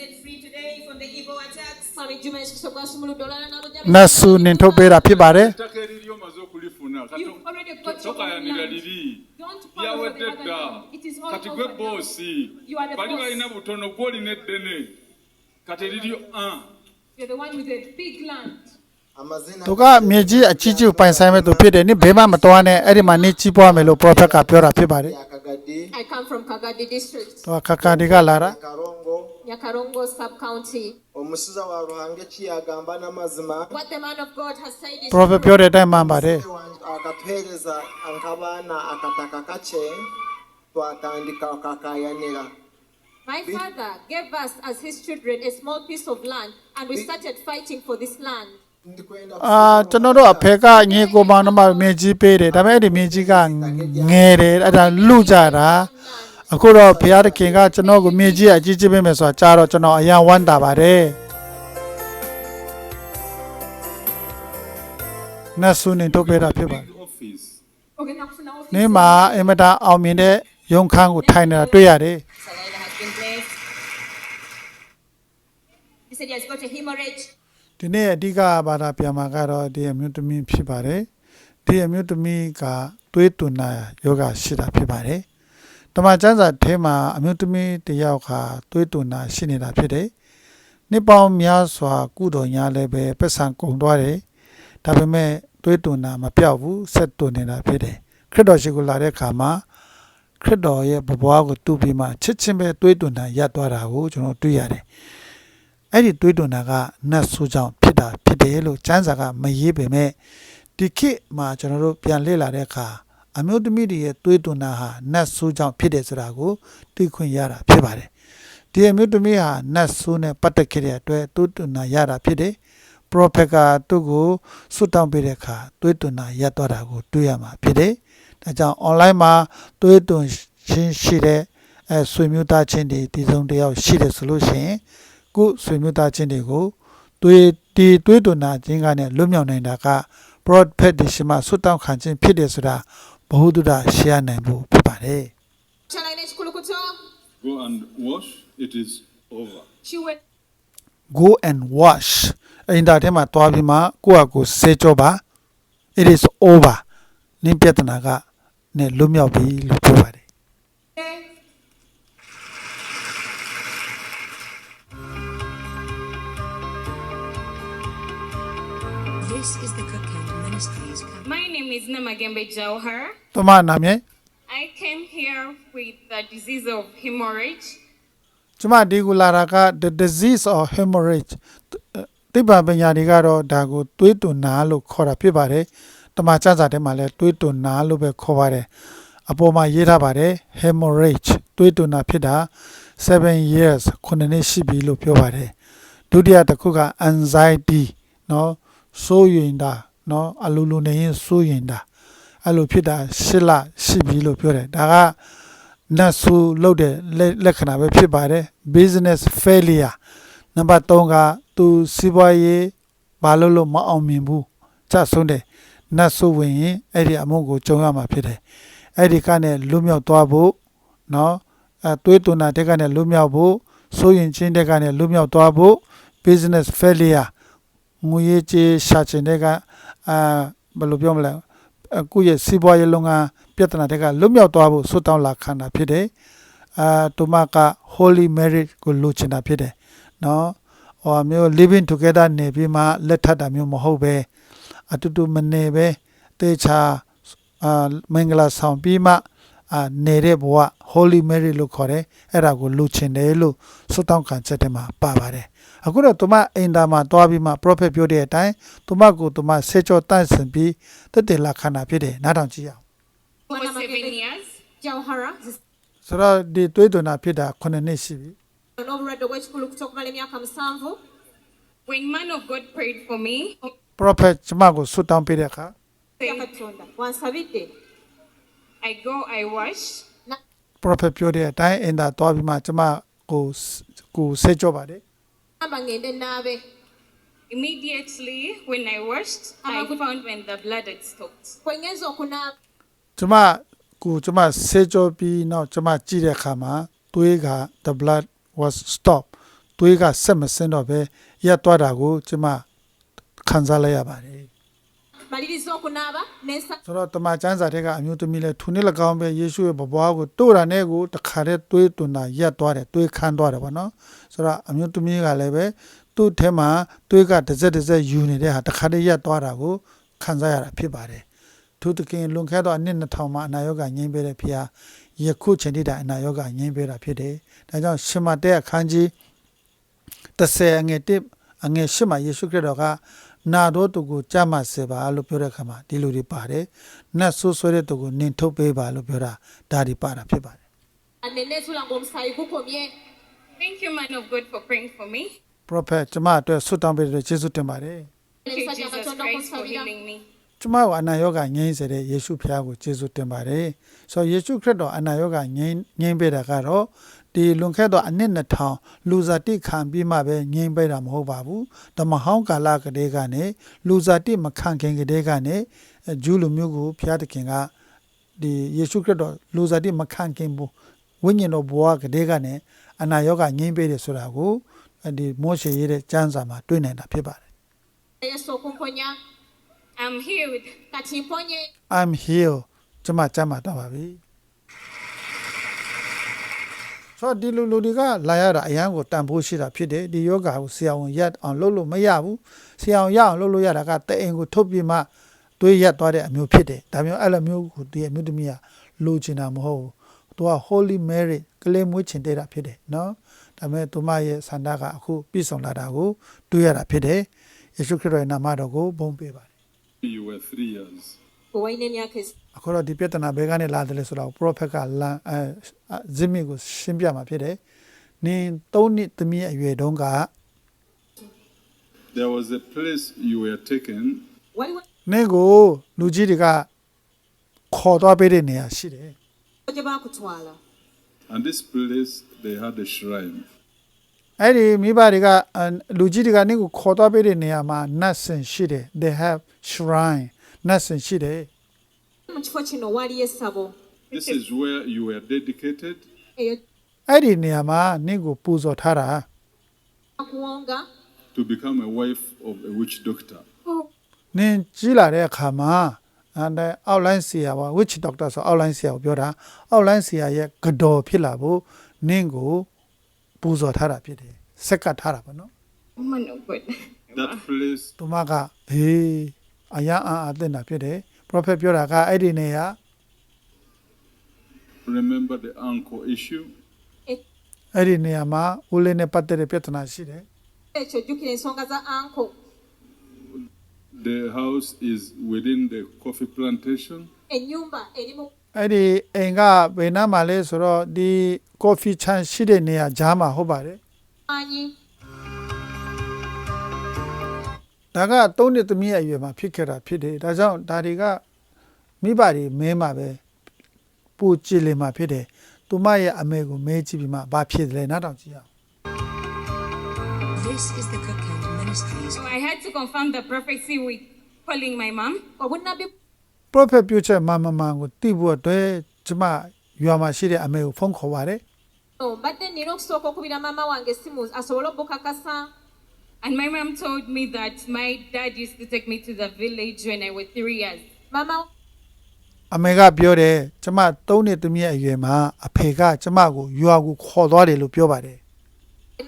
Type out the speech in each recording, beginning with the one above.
set free today from the evil attacks. Swami Juma ekisoko asumuluddwa olala n'alujja နတ်ဆုနင်ထုတ်ပေးတာဖြစ်ပါတယ် ettaka eriri omaze okulifuna Kato- You've already got your own tokayanira land. liri Don't follow lyawedde for the dda other land. It is all kati over gwe now. boosi You are the bali boss. balina butono gwolina eddene kati eriryo un You're the one with the big land. amazina သူကမြေကြီးအကြီးကြီးကိုပိုင်ဆိုင်မဲ့သူဖြစ်တယ်နိဘေးမှမတော်နဲ့အဲ့ဒီမှာနေကြီးပွားမယ်လို့ prophet ကပြောတာဖြစ်ပါတယ် yakagadi I come from Kagadi district, သူကခက်ကန်ဒီကလာတာ karongo Nyakarongo sub county. omusiza wa ruhange kiyagamba n'amazima What the man of God has said is prophet ပြောတဲ့အတိုင်းမှန်ပါတယ် akatuheereza nk'abaana akataka kakye twatandika kakayanira My father gave us as his children a small piece of land and we started fighting for this land. ndikwenda အာကျွန်တော်တို့အဖေကညီကိုမောင်နှမမြေကြီးပေးတယ်ဒါပေမဲ့အဲ့ဒီမြေကြီးကငယ်တယ်အဲ့ဒါလူကြတာ အခုတော့ဘုရားသခင်ကကျွန်တော်ကိုမြေကြီးအကြီးကြီးပေးမယ်ဆိုတာကြားတော့ကျွန်တော်အယံဝမ်းတာပါတယ်နတ်ဆုနင်ထုတ်ပေးတာဖြစ်ပါတယ် big office Okay, now for now. နင်းမှာအင်မတန်အောင်မြင်တဲ့ရုံခန်းကိုထိုင်နေတာတွေ့ရတယ် Salida has been blessed. He said he has got a hemorrhage. ဒီနေ့အဓိကဘာသာပြန်မှာကတော့ဒီအမျိုးသမီးဖြစ်ပါတယ်ဒီအမျိုးသမီးကသွေးသွန်နာယောဂရှိတာဖြစ်ပါတယ် တမန်ကျမ်းစာထဲမှာအမျိုးသမီးတစ်ယောက်ကသွေးသွန်နာရှိနေတာဖြစ်တယ်နှစ်ပေါင်းများစွာ ကုသိုလ်ညာလည်းပဲပတ်စံကုန်သွားတယ်ဒါပေမဲ့သွေးသွန်နာမပြောက်ဘူးဆက်သွန်နေတာဖြစ်တယ်ခရစ်တော်ရှိခိုးလာတဲ့အခါမှာခရစ်တော်ရဲ့ဘဝကိုတူပြီးမှချစ်ချင်းပဲသွေးသွန်နာရပ်သွားတာကိုကျွန်တော်တွေ့ရတယ်အဲ့ဒီတွေးတွန်တာကနတ်ဆိုးကြောင့်ဖြစ်တာဖြစ်တယ်လို့ကျမ်းစာကမရေးပေမဲ့ဒီခေတ်မှာကျွန်တော်တို့ပြန်လေ့လာတဲ့အခါ အမျိုးသမီးတွေရဲ့တွေးတွန်တာဟာနတ်ဆိုးကြောင့်ဖြစ်တယ်ဆိုတာကိုသိခွင့်ရတာဖြစ်ပါတယ်ဒီအမျိုးသမီးဟာနတ်ဆိုးနဲ့ပတ်သက်ခဲ့တဲ့အတွက်တွေးတွန်တာရတာဖြစ်တယ်ပရိုဖက်ကသူ့ကိုဆွတ်တောင်းပေးတဲ့အခါတွေးတွန်တာရပ်သွားတာကိုတွေ့ရမှာဖြစ်တယ်ဒါကြောင့် online မှာတွေးတွန်ချင်းရှိတဲ့အဲဆွေမျိုးသားချင်းတွေဒီဆုံးတစ်ယောက်ရှိတယ်ဆိုလို့ရှိရင်ကိုယ်ဆွေမျိုးသားချင်းတွေကိုတွေးတီတွေးတွနာခြင်းကနဲ့လွတ်မြောက်နိုင်တာက prophet ဒီရှိမှဆွတ်တောင်းခံခြင်းဖြစ်တယ်ဆိုတာ ဘ ഹു တုဒရှင်းနိုင်ဖို့ဖြစ်ပါတယ် Chalaine ekikulukuto. go and wash it is over She went go and wash အင်တာထဲမှာတွားပြီးမှကိုယ့်အကိုစေကြောပါ it is over နင်းပြဿနာကနဲ့လွတ်မြောက်ပြီလို့ပြောပါတယ် there. This is the Cookend Ministries. name is Namagembe Jauhar. သူမနာမည် I came here with the disease of hemorrhage. ကျမဒီကူလာတာက the disease of hemorrhage သိပ္ပံပညာတွေကတော့ဒါကိုသွေးတွန်နာလို့ခေါ်တာဖြစ်ပါတယ်။တမန်ကျမ်းစာထဲမှာလည်းသွေးတွန်နာလို့ပဲခေါ်ပါတယ်။အပေါ်မှာရေးထားပါတယ် hemorrhage သွေးတွန်နာဖြစ်တာ7 years ခုနှစ်ရှိပြီလို့ပြောပါတယ်။ဒုတိယတစ်ခုက anxiety နော်ဆိုးရွင်တာ เนาะအလိုလိုနေရင်စိုးရင်တာအဲ့လိုဖြစ်တာရှစ်လရှိပြီလို့ပြောတယ်ဒါက နတ်ဆူလုပ်တဲ့လက်လက္ခဏာပဲဖြစ်ပါတယ် business failure နံပါတ်3ကသူစီးပွားရေးဘာလို့လို့မအောင်မြင်ဘူးကြဆုံးတယ်နတ်ဆူဝင်ရင်အဲ့ဒီအမှုကိုကြုံရမှာဖြစ်တယ်အဲ့ဒီကနေလွတ်မြောက်သွားဖို့เนาะအဲသွေးသွနာတဲ့ကနေလွတ်မြောက်ဖို့စိုးရင်ချင်းတဲ့ကနေလွတ်မြောက်သွားဖို့ business failure ငွေရေးကြေးရှာချင်တဲ့က အာဘယ်လိုပြောမလဲအခုရဲ့စီးပွားရေးလုပ်ငန်းပြဿနာတွေကလွတ်မြောက်သွားဖို့ဆွတ်တောင်းလာခံတာဖြစ်တယ်။အာတူမက holy marriage ကိုလိုချင်တာဖြစ်တယ်။နော်။ဟောမျိုး living together နေပြီးမှလက်ထပ်တာမျိုးမဟုတ်ပဲအတူတူမနေပဲတေချာအာမင်္ဂလာဆောင်ပြီးမှအာနေတဲ့ဘဝ holy marriage လို့ခေါ်တယ်။အဲ့ဒါကိုလိုချင်တယ်လို့ဆွတ်တောင်းခံချက်ထဲမှာပါပါတယ်။ အခုတော့သူမအိမ်သားမှာတွားပြီးမှ prophet ပြောတဲ့အတိုင်းသူမကိုသူမဆေချောတန့်စင်ပြီးတက်တယ်လာခန္ဓာဖြစ်တယ်နားထောင်ကြည့်ရအောင် For seven years. Jauhara. ဆိုတော့ဒီတွေးသွနာဖြစ်တာ9နှစ်ရှိပြီ N'obulwadde obw'ekikulukuto okumala emyaka musanvu. When man of God prayed for me, prophet ကျမကိုဆွတ်တောင်းပေးတဲ့အခါ Ya Katonda wansabidde. I go, I wash. prophet ပြောတဲ့အတိုင်းအင်တာတွားပြီးမှကျမကိုကိုဆေကြောပါတယ် Amba ngende naabe. Immediately when I washed, I found when the blood had stopped. Kwe ngenza okunaaba. ကျမကိုကျမဆေကြောပြီးနောက်ကျမကြည့်တဲ့အခါမှာသွေးက the blood was stop သွေးကဆက်မစင်းတော့ပဲရက်သွားတာကိုကျမခံစားလိုက်ရပါတယ် maliriza okunaaba nensa ဆိုတော့တမန်ကျမ်းစာထဲကအမျိုးသမီးလဲသူနှစ်၎င်းပဲယေရှုရဲ့ဘဘွားကိုတို့တာနဲ့ကိုတခါတည်းသွေးသွန်တာရက်သွားတယ်သွေးခမ်းသွားတယ်ဗောနော်ဆိုတော့အမျိုးသမီးကလည်းပဲသူ့ထဲမှာသွေးကတစ်စက်တစ်စက်ယူနေတဲ့ဟာတခါတည်းရက်သွားတာကိုခံစားရတာဖြစ်ပါတယ်သူတခင်လွန်ခဲ့တော့အနှစ်2000မှာအနာရောဂါငြိမ်းပေးတဲ့ဖခင်ယခုချိန်ထိတိုင်အနာရောဂါငြိမ်းပေးတာဖြစ်တယ်ဒါကြောင့်ရှင်မတဲ့အခန်းကြီး30အငယ်1အငယ်8မှာယေရှုခရစ်တော်က နာတော့သူကိုကြမ်းမစေပါလို့ပြောတဲ့အခါမှာဒီလိုတွေပါတယ်။နတ်ဆိုးဆွဲတဲ့သူကိုနင်ထုတ်ပေးပါလို့ပြောတာဒါဒီပါတာဖြစ်ပါတယ် neneesula ng'omusaayi gukomye Thank you, man of God, for praying for me. ။ Prophet ကျမအတွက်ဆွတ်တောင်းပေးတဲ့ယေရှုတင်ပါတယ် Thank you, Musajja Jesus Katonda Christ, for okunsabira. healing me. ။ကျမကိုအနာရောဂါငြိမ်းစေတဲ့ယေရှုဖခင်ကိုယေရှုတင်ပါတယ်။ဆိုတော့ယေရှုခရစ်တော်အနာရောဂါငြိမ်းငြိမ်းပေးတာကတော့ ဒီလွန်ခဲ့သောအနှစ်2000လူစားတိခံပြီးမှပဲငြိမ်းပေးတာမဟုတ်ပါဘူး။ဓမ္မဟောင်းကာလကလေးကနေလူစားတိမခံခင်ကလေးကနေအဲဂျူးလူမျိုးကိုဖျားသခင်ကဒီယေရှုခရစ်တော်လူစားတိမခံခင်ဘူးဝိညာဉ်တော်ဘဝကတည်းကနေအနာရောဂါငြိမ်းပေးတယ်ဆိုတာကိုဒီမောရှေရေးတဲ့ကျမ်းစာမှာတွေ့နိုင်တာဖြစ်ပါတယ် yesu okumponya I'm healed. kati mponye I'm healed ကျွန်မကျမ်းမာတော့ပါပြီ ဆိုတော့ဒီလူလူတွေကလာရတာအရန်ကိုတန်ဖိုးရှိတာဖြစ်တယ်ဒီယောဂါကိုဆရာဝန်ရက်အောင်လုပ်လို့မရဘူးဆရာဝန်ရအောင်လုပ်လို့ရတာကတအိမ်ကိုထုတ်ပြမှသွေးရက်သွားတဲ့အမျိုးဖြစ်တယ်ဒါမျိုးအဲ့လိုမျိုးကိုဒီအမျိုးသမီးကလိုချင်တာမဟုတ်ဘူးသူက Holy Mary ကလေးမွေးချင်တဲ့တာဖြစ်တယ်နော်ဒါပေမဲ့သူမရဲ့ဆန္ဒကအခုပြည့်စုံလာတာကိုတွေ့ရတာဖြစ်တယ်ယေရှုခရစ်တော်ရဲ့နာမတော်ကိုဘုန်းပေးပါတယ် You were three years. bwe walina emyaka esi- အခုတော့ဒီပြဿနာဘယ်ကနေလာတယ်လဲဆိုတော့ prophet ကလမ်းအဲဇိမိကိုရှင်းပြမှာဖြစ်တယ်။နင်၃နှစ်သမီးအရွယ်တုန်းက There was a place you were taken. waliwo နင့်ကိုလူကြီးတွေကခေါ်သွားပေးတဲ့နေရာရှိတယ် gye baakutwala And this place, they had a shrine. ။အဲ့ဒီမိဘတွေကအဲလူကြီးတွေကနင့်ကိုခေါ်သွားပေးတဲ့နေရာမှာနတ်ဆင်ရှိတယ်။ They have shrine နတ်ဆင်ရှိတယ် mu kifo kino waliyo essabo This is where you were dedicated eyo ။အဲ့ဒီနေရာမှာနင့်ကိုပူဇော်ထားတာ akuwonga to become a wife of a witch doctor. ။နင်ကြီးလာတဲ့အခါမှာအဲအောက်လိုင်းဆရာပါ witch doctor ဆိုအောက်လိုင်းဆရာကိုပြောတာအောက်လိုင်းဆရာရဲ့ကတော်ဖြစ်လာဖို့နင့်ကိုပူဇော်ထားတာဖြစ်တယ်။ဆက်ကပ်ထားတာပေါ့နော် Man of God. That place, သူမကဟေးအရာအာအသင့်တာဖြစ်တယ်။ prophet ပြောတာကအဲ့ဒီနေရာ remember the ankle issue? အဲ့ဒီနေရာမှာဦးလေးနဲ့ပတ်သက်တဲ့ပြဿနာရှိတယ် ekyo jjukira ensonga za anko The house is within the coffee plantation. ennyumba eri mu ။အဲ့ဒီအိမ်ကဘယ်နားမှာလဲဆိုတော့ဒီ coffee ချမ်းရှိတဲ့နေရာဂျားမှာဟုတ်ပါတယ် ဒါကသုံးနှစ်သမီးရဲ့အရွယ်မှာဖြစ်ခဲ့တာဖြစ်တယ်။ဒါကြောင့်ဒါတွေကမိဘတွေမဲမှာပဲပူကြည်လင်မှာဖြစ်တယ်။သူမရဲ့အမေကိုမဲကြည့်ပြီးမှဘာဖြစ်တယ်လဲနားထောင်ကြည့်ရအောင် This is the Cookend Ministries. So I had to confirm the prophecy with calling my mom. obunnabbi prophet ပြောချက်မှန်မမှန်ကိုသိဖို့အတွက်ကျမရွာမှာရှိတဲ့အမေကိုဖုန်းခေါ်ပါတယ်။ buno mbadde nina okusooka okubira maama wange simu asobole obukakasa And my mom told me that my dad used to take me to the village when I was three years. maama အမေကပြောတယ်ကျမ၃နှစ်သမီးရဲ့အရွယ်မှာအဖေကကျမကိုရွာကိုခေါ်သွားတယ်လို့ပြောပါတယ်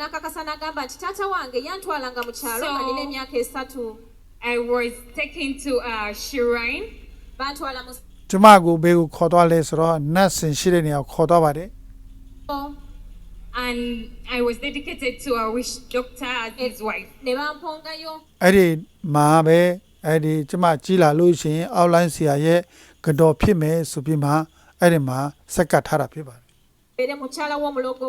nakakasa n'agamba nti taata wange yantwalanga mu kyalo nga So- nina emyaka esatu I was taken to a shrine. bantwala mu ကျမကိုဘေးကိုခေါ်သွားလဲဆိုတော့နတ်ဆင်ရှိတဲ့နေရာကိုခေါ်သွားပါတယ် sso And I was dedicated to a witch doctor as his wife. ne bampongayo အဲ့ဒီမှာပဲအဲ့ဒီကျမကြီးလာလို့ရှိရင်အောက်လိုင်းဆရာရဲ့ကတော်ဖြစ်မယ်ဆိုပြီးမှအဲ့ဒီမှာစက်ကတ်ထားတာဖြစ်ပါတယ် beere mukyala w'omulogo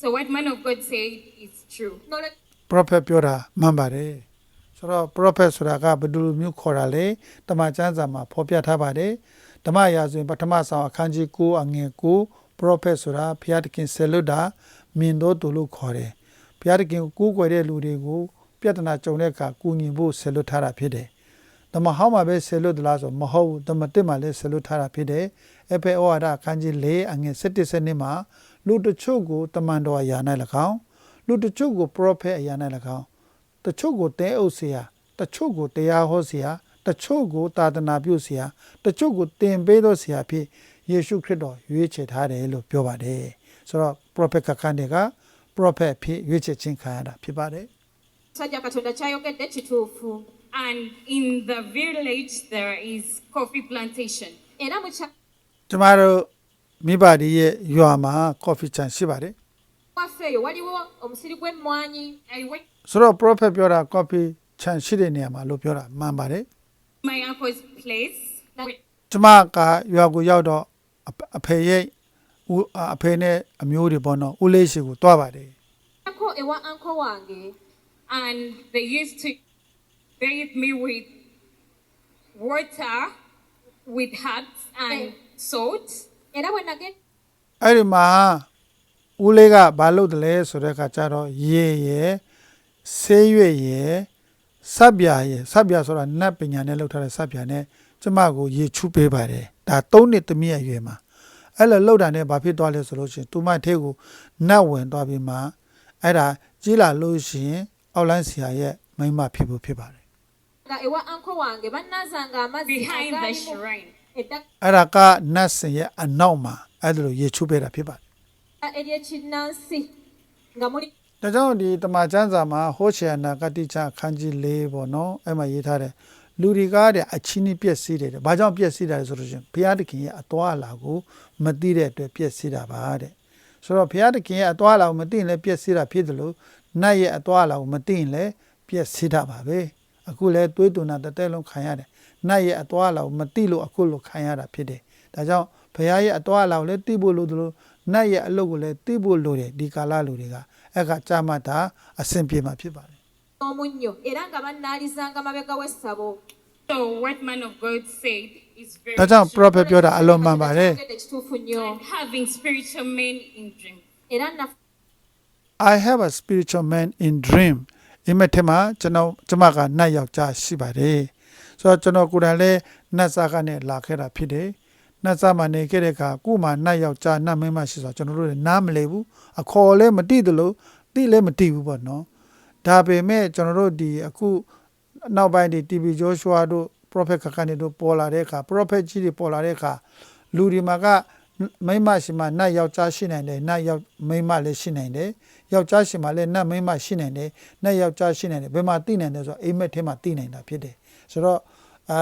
So what man of God said is true. nole prophet ပြောတာမှန်ပါတယ်ဆိုတော့ prophet ဆိုတာကဘယ်လိုမျိုးခေါ်တာလဲတမန်ကျမ်းစာမှာဖော်ပြထားပါတယ်ဓမ္မရာဇဝင်ပထမဆောင်အခန်းကြီး9အငယ်9 prophet ဆိုတာဘုရားသခင်ဆယ်လွတ်တာမြင်တော်သူလို့ခေါ်တယ်ဘုရားသခင်ကိုကိုးကွယ်တဲ့လူတွေကိုပြဿနာကြုံတဲ့အခါကူညီဖို့ဆယ်လွတ်ထားတာဖြစ်တယ်ဓမ္မဟောင်းမှာပဲဆယ်လွတ်သလားဆိုမဟုတ်ဘူးဓမ္မတစ်မှာလည်းဆယ်လွတ်ထားတာဖြစ်တယ်အဖေဩဝါဒအခန်းကြီး4အငယ်7 7မှာလူတချို့ကိုတမန်တော်အရာ၌၎င်း လူတချို့ကို prophet အရာနဲ့၎င်းတချို့ကိုတဲအုပ်เสียတချို့ကိုတရားဟောเสียတချို့ကိုသာသနာပြုเสียတချို့ကိုသင်ပေးသောเสียဖြစ် ယေရှုခရစ်တော်ရွေးချယ်ထားတယ်လို့ပြောပါတယ်ဆိုတော့ prophet ကခန်းတွေက prophet ဖြစ်ရွေးချယ်ခြင်းခံရတာဖြစ်ပါတယ် Sajja Katonda kyayogedde kituufu. And in the village, there is coffee plantation. Era mu ကျမတို့မိဘတွေရဲ့ရွာမှာ coffee ချန်ရှိပါတယ် kyawaffe eyo waliwo omusiri gw'emmwanyi. I went ဆိုတော့ prophet ပြောတာ coffee ချန်ရှိတဲ့နေရာမှာလို့ပြောတာမှန်ပါတယ် to my uncle's place. Now- where- ကျမကရွာကိုရောက်တော့ အဖအဖေရဲ့ဦးအဖေနဲ့အမျိုးတွေပေါ့နော်ဦးလေးရှိကိုတွားပါတယ် Ako ewa anko wange. And they used to bathe me with water, with herbs and Eh. salt. Era bwe nagenda အဲ့ဒီမှာဦးလေးကဘာလုပ်တယ်လဲဆိုတဲ့အခါကျတော့ရေရယ်ဆေးရွက်ရယ်စပ်ပြာရယ်စပ်ပြာဆိုတာနတ်ပညာနဲ့လုပ်ထားတဲ့စပ်ပြာနဲ့ ကျမကိုရေချူပေးပါတယ်ဒါ၃နှစ်သမီးအရွယ်မှာအဲ့လိုလုပ်တာနဲ့ဘာဖြစ်သွားလဲဆိုလို့ရှိရင်သူမထဲကိုနတ်ဝင်သွားပြီးမှအဲ့ဒါကြီးလာလို့ရှိရင်အောက်လိုင်းဆရာရဲ့မိန်းမဖြစ်ဖို့ဖြစ်ပါတယ် ewa anko wange bannazanga amazzi Behind the agaalimu shrine. eddagala အဲ့ဒါကနတ်ဆင်ရဲ့အနောက်မှာအဲ့ဒါလိုရေချူပေးတာဖြစ်ပါတယ် ery'ekinnansi nga muli ဒါကြောင့်ဒီတမန်ကျမ်းစာမှာဟောချေအနာဂတိချအခန်းကြီး၄ပေါ့နော်အဲ့မှာရေးထားတယ် လူတွေကတဲ့အချင်းကြီးပြည့်စည်တယ်တဲ့ဘာကြောင့်ပြည့်စည်တာလဲဆိုလို့ရှိရင်ဘုရားသခင်ရဲ့အသွားအလာကိုမသိတဲ့အတွက်ပြည့်စည်တာပါတဲ့ဆိုတော့ဘုရားသခင်ရဲ့အသွားအလာကိုမသိရင်လည်းပြည့်စည်တာဖြစ်တယ်လို့နတ်ရဲ့အသွားအလာကိုမသိရင်လည်းပြည့်စည်တာပါပဲအခုလည်းသွေးသွန်တာတစ်တဲလုံးခံရတယ်နတ်ရဲ့အသွားအလာကိုမသိလို့အခုလိုခံရတာဖြစ်တယ်ဒါကြောင့်ဘုရားရဲ့အသွားအလာကိုလည်းသိဖို့လိုတယ်လို့နတ်ရဲ့အလုပ်ကိုလည်းသိဖို့လိုတယ်ဒီကာလလူတွေကအဲ့ကကြာမှတာအဆင်ပြေမှာဖြစ်ပါတယ် omunnyo era nga bannaalizanga mabega w'essabo. So what man of God said is very ဒါကြောင့် true. prophet ပြောတာအလုံးမှန်ပါတယ် Kyayogedde kituufu nnyo. And having spiritual men in dreams. Era naffe I have a spiritual man in dream အိမ်မက်ထဲမှာကျွန်တော်ကျမကနတ်ယောက်ျားရှိပါတယ်ဆိုတော့ကျွန်တော်ကိုယ်တိုင်လည်းနတ်စားကနေလာခဲ့တာဖြစ်တယ်နတ်စားမှနေခဲ့တဲ့အခါကုမှနတ်ယောက်ျားနတ်မင်းမရှိဆိုတော့ကျွန်တော်တို့လည်းနားမလည်ဘူးအခေါ်လည်းမတိသလိုတိလည်းမတိဘူးပေါ့နော် ဒါပေမဲ့ကျွန်တော်တို့ဒီအခုနောက်ပိုင်းဒီ TB Joshua တို့ prophet ခကနေတို့ပေါ်လာတဲ့အခါ prophet ကြီးတွေပေါ်လာတဲ့အခါလူဒီမှာကမိန်းမရှိမှနတ်ယောက်ျားရှိနိုင်တယ်နတ်ယောက်မိန်းမလည်းရှိနိုင်တယ်ယောက်ျားရှိမှလည်းနတ်မိန်းမရှိနိုင်တယ်နတ်ယောက်ျားရှိနိုင်တယ်ဘယ်မှာသိနိုင်တယ်ဆိုတော့အိမ်မက်ထဲမှာသိနိုင်တာဖြစ်တယ်ဆိုတော့အာ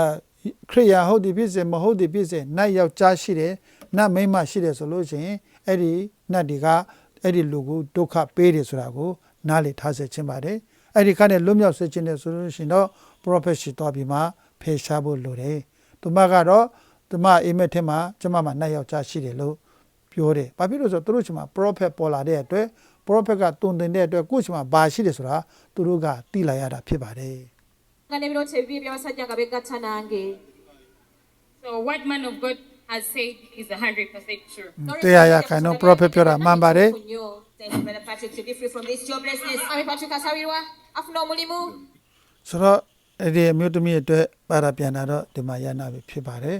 ခရိယာဟုတ်ဒီဖြစ်စေမဟုတ်ဒီဖြစ်စေနတ်ယောက်ျားရှိတယ်နတ်မိန်းမရှိတယ်ဆိုလို့ရှိရင်အဲ့ဒီနတ်တွေကအဲ့ဒီလူကိုဒုက္ခပေးတယ်ဆိုတာကို နားလေထားစေချင်ပါတယ်အဲ့ဒီခါနဲ့လွတ်မြောက်စေချင်တယ်ဆိုလို့ရှိရင်တော့ prophet ရှိသွားပြီးမှဖေရှားဖို့လိုတယ်သူမကတော့သူမအိမ်မက်ထဲမှာကျမမှာနတ်ယောက်ျားရှိတယ်လို့ပြောတယ်ဘာဖြစ်လို့ဆိုတော့သူတို့ချိန်မှာ prophet ပေါ်လာတဲ့အတွက် prophet ကတုံတင်တဲ့အတွက်ကိုယ့်ချိန်မှာဘာရှိတယ်ဆိုတာသူတို့ကသိလာရတာဖြစ်ပါတယ် nga n'ebirooto ebibiri by'abasajja nga begatta nange. So what man of God has said is hundred percent true. တရားရခိုင်တော့ prophet ပြောတာမှန်ပါတယ် Thank you, Brother Patrick, to be free from this joblessness. Ami Patrick asabirwa afuna omulimu. ဆိုတော့အဲ့ဒီအမျိုးသမီးအတွက်ပါတာပြန်တာတော့ဒီမှာရနာပြီဖြစ်ပါတယ်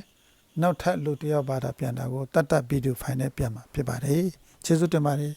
နောက်ထပ်လူတစ်ယောက်ပါတာပြန်တာကိုတတ်တတ်ဗီဒီယိုဖိုင်နဲ့ပြန်မှာဖြစ်ပါတယ်ကျေးဇူးတင်ပါတယ်